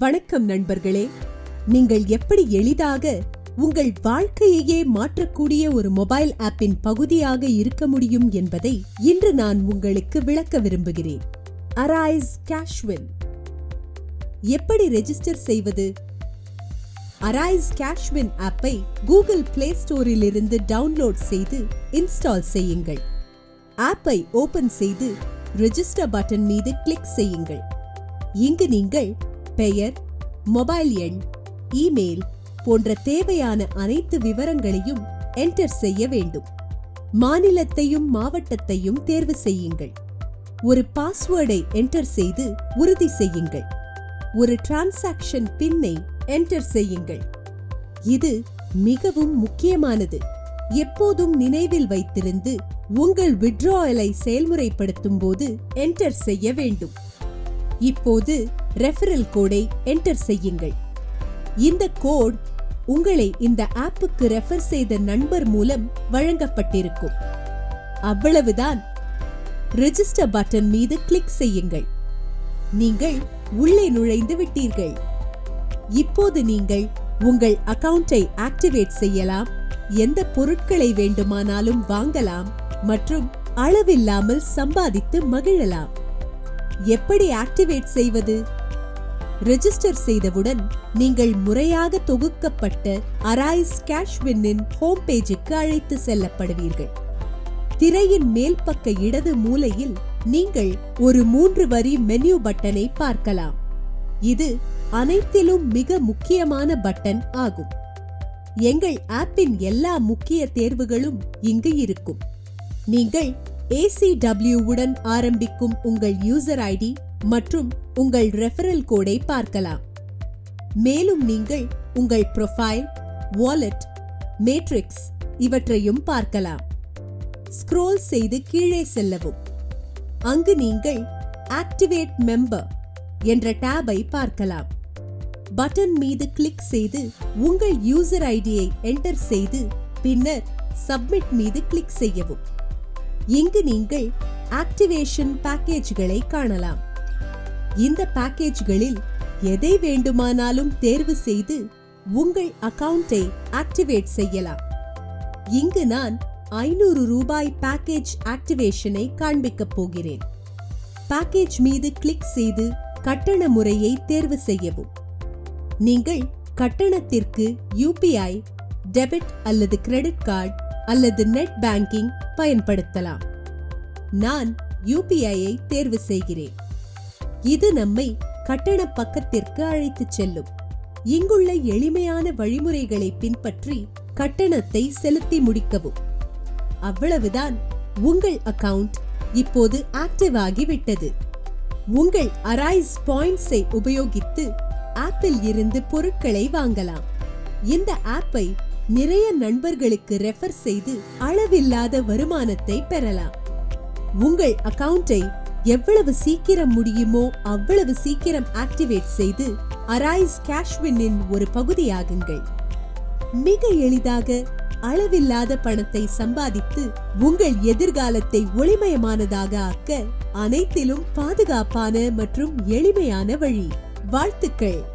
வணக்கம் நண்பர்களே. நீங்கள் எப்படி எளிதாக உங்கள் வாழ்க்கையையே மாற்றக்கூடிய ஒரு மொபைல் ஆப்பின் பகுதியாக இருக்க முடியும் என்பதை இன்று நான் உங்களுக்கு விளக்க விரும்புகிறேன். அரைஸ் கேஷ்வின் எப்படி ரெஜிஸ்டர் செய்வது? அரைஸ் கேஷ்வின் ஆப்பை கூகுள் பிளே ஸ்டோரில் இருந்து டவுன்லோட் செய்து இன்ஸ்டால் செய்யுங்கள். ஆப்பை ஓபன் செய்து ரெஜிஸ்டர் பட்டன் மீது கிளிக் செய்யுங்கள். இங்கு நீங்கள் பெயர் மொபைல் எண் இமெயில் போன்ற தேவையான அனைத்து விவரங்களையும் என்டர் செய்ய வேண்டும். மாநிலத்தையும் மாவட்டத்தையும் தேர்வு செய்யுங்கள். ஒரு பாஸ்வேர்டை என்டர் செய்து உறுதி செய்யுங்கள். ஒரு டிரான்சாக்ஷன் பின்னை என்டர் செய்யுங்கள். இது மிகவும் முக்கியமானது. எப்போதும் நினைவில் வைத்திருந்து உங்கள் விட்ராயலை செயல்முறைப்படுத்தும் போது என்டர் செய்ய வேண்டும். இப்போது ரெஃபரல் கோடை என்டர் செய்யுங்கள். இந்த கோட் உங்களை இந்த ஆப்புக்கு ரெஃபர் செய்த நண்பர் மூலம் வழங்கப்பட்டிருக்கும். அவ்வளவுதான். ரெஜிஸ்டர் பட்டன் மீது கிளிக் செய்யுங்கள். நீங்கள் உள்ளே நுழைந்து விட்டீர்கள். இப்போது நீங்கள் உங்கள் அக்கவுண்டை ஆக்டிவேட் செய்யலாம். எந்த பொருட்களை வேண்டுமானாலும் வாங்கலாம் மற்றும் அளவில்லாமல் சம்பாதித்து மகிழலாம். எப்படி ஆக்டிவேட் செய்வது? ரெஜிஸ்டர் செய்தவுடன் நீங்கள் முறையாக தொகுக்கப்பட்ட அரைஸ் கேஷ்வின்னின் ஹோம் பேஜுக்கு அழைத்து செல்லப்படுவீர்கள். திரையின் மேல் பக்க இடது மூலையில் நீங்கள் ஒரு மூன்று வரி மெனு பட்டனை பார்க்கலாம். இது அனைத்திலும் மிக முக்கியமான பட்டன் ஆகும். எங்கள் ஆப்பின் எல்லா முக்கிய தேர்வுகளும் இங்கு இருக்கும். நீங்கள் ஏசிடபிள்யூ உடன் ஆரம்பிக்கும் உங்கள் யூசர் ஐடி மற்றும் உங்கள் ரெஃபரல் கோடை பார்க்கலாம். மேலும் நீங்கள் உங்கள் ப்ரொஃபைல் வாலெட் மேட்ரிக்ஸ் இவற்றையும் பார்க்கலாம். ஸ்க்ரோல் செய்து கீழே செல்லவும். அங்கு நீங்கள் ஆக்டிவேட் மெம்பர் என்ற டேபை பார்க்கலாம். பட்டன் மீது கிளிக் செய்து உங்கள் யூசர் ஐடியை என்டர் செய்து பின்னர் சப்மிட் மீது கிளிக் செய்யவும். இங்கு நீங்கள் ஆக்டிவேஷன் பேக்கேஜ்களை காணலாம். இந்த பேக்கேஜ்களில் எதை வேண்டுமானாலும் தேர்வு செய்து உங்கள் அக்கவுண்டை ஆக்டிவேட் செய்யலாம். இங்கு நான் ஐநூறு ரூபாய் பேக்கேஜ் ஆக்டிவேஷனை காண்பிக்கப் போகிறேன். பேக்கேஜ் மீது கிளிக் செய்து கட்டண முறையை தேர்வு செய்யவும். நீங்கள் கட்டணத்திற்கு யூபிஐ டெபிட் அல்லது கிரெடிட் கார்டு அல்லது நெட் பேங்கிங் பயன்படுத்தலாம். நான் யூபிஐயை தேர்வு செய்கிறேன். இது நம்மை கட்டண பக்கத்திற்கு அழைத்துச் செல்லும். இங்குள்ள எளிமையான வழிமுறைகளை பின்பற்றி கட்டணத்தை செலுத்தி முடிக்கவும். அவ்வளவுதான். உங்கள் அக்கவுண்ட் இப்போது ஆக்டிவ் ஆகிவிட்டது. உங்கள் அரைஸ் பாயிண்ட்ஸை உபயோகித்து ஆப்பில் இருந்து பொருட்களை வாங்கலாம். இந்த ஆப்பை நிறைய நண்பர்களுக்கு ரெஃபர் செய்து அளவில்லாத வருமானத்தை பெறலாம். உங்கள் அக்கவுண்டை எவ்வளவு சீக்கிரம் முடியுமோ அவ்வளவு சீக்கிரம் ஆக்டிவேட் செய்து அரைஸ் கேஷ்வின்னின் ஒரு பகுதியாகுங்கள். மிக எளிதாக அளவில்லாத பணத்தை சம்பாதித்து உங்கள் எதிர்காலத்தை ஒளிமயமானதாக ஆக்க அனைத்திலும் பாதுகாப்பான மற்றும் எளிமையான வழி. வாழ்த்துக்கள்.